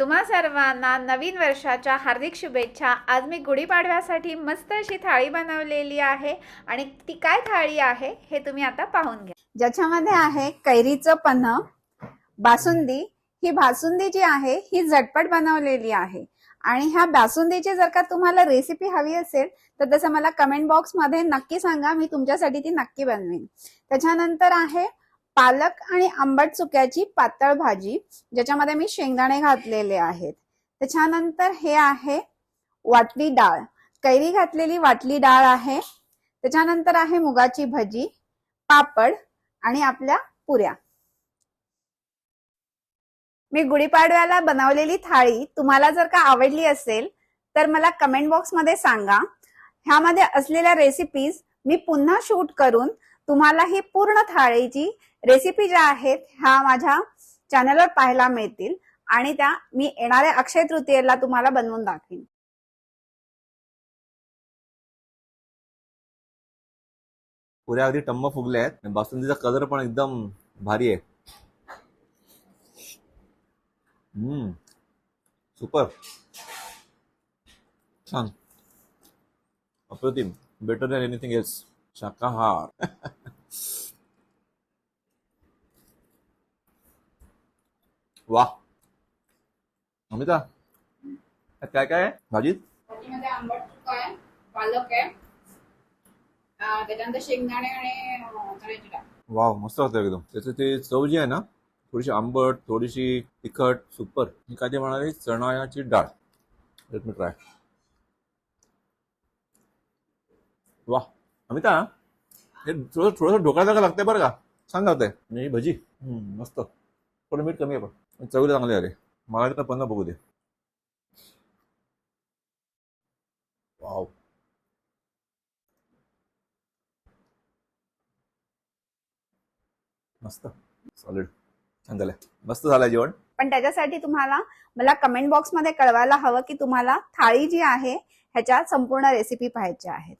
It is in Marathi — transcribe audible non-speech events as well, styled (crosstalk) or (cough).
तुम्हा सर्वांना नवीन वर्षाच्या हार्दिक शुभेच्छा. आज मी गुढीपाडव्यासाठी मस्त अशी थाळी बनवलेली आहे आणि ती काय थाळी आहे हे तुम्ही आता पाहून घ्या. ज्याच्यामध्ये आहे कैरीचं पन्ह बासुंदी. ही बासुंदी जी आहे ही झटपट बनवलेली आहे. आणि ह्या बासुंदीची जर का तुम्हाला रेसिपी हवी असेल तर तसं मला कमेंट बॉक्समध्ये नक्की सांगा मी तुमच्यासाठी ती नक्की बनवेन. त्याच्यानंतर आहे पालक आणि आंबट चुक्याची पातळ भाजी ज्याच्यामध्ये मी शेंगदाणे घातलेले आहेत. त्याच्यानंतर हे आहे वाटली डाळ. कैरी घातलेली वाटली डाळ आहे. त्याच्यानंतर आहे मुगाची भजी पापड आणि आपल्या पुऱ्या. मी गुढीपाडव्याला बनवलेली थाळी तुम्हाला जर का आवडली असेल तर मला कमेंट बॉक्समध्ये सांगा. ह्यामध्ये असलेल्या रेसिपीज मी पुन्हा शूट करून तुम्हाला ही पूर्ण थाळीची रेसिपी ज्या आहेत ह्या माझ्या चॅनलवर पाहायला मिळतील आणि त्या मी येणाऱ्या अक्षय तृतीयेला तुम्हाला बनवून दाखवीन. पुऱ्या अगदी टम्म फुगल्या आहेत. बासुंदीचा कलर पण एकदम भारी आहे. हम्म. सुपर छान. अप्रतिम. बेटर दॅन एनिथिंग एल्स शाकाहार. (laughs) वा. अमिता काय काय? आहे भाजीत? भाजीमध्ये आंबट चुका आहे पालक आहे. अं, त्याच्यानंतर शेंगदाणे आणि अं, चण्याची डाळ. वाव मस्त वाटतं एकदम. त्याचं ते चव जी आहे ना थोडीशी आंबट थोडीशी तिखट सुपर ही काय ते म्हणाले चणाची डाळ. लेट मी ट्राय वा. अमिता हे थोडं थोडंसं ढोकळ्यासारखं लागतंय बरं का? छान लागतंय. आणि ही भजी हम्म, मस्त. थोडं मीठ कमी आहे पण. चवीला चांगले अरे मला तर पन्ना बघू दे. वाव मस्त. सॉलिड छान झालं. मस्त झालं जेवण. पण त्याच्यासाठी तुम्हाला मला कमेंट बॉक्समध्ये कळवायला हवं की तुम्हाला थाळी जी आहे ह्याच्या संपूर्ण रेसिपी पाहायच्या आहेत.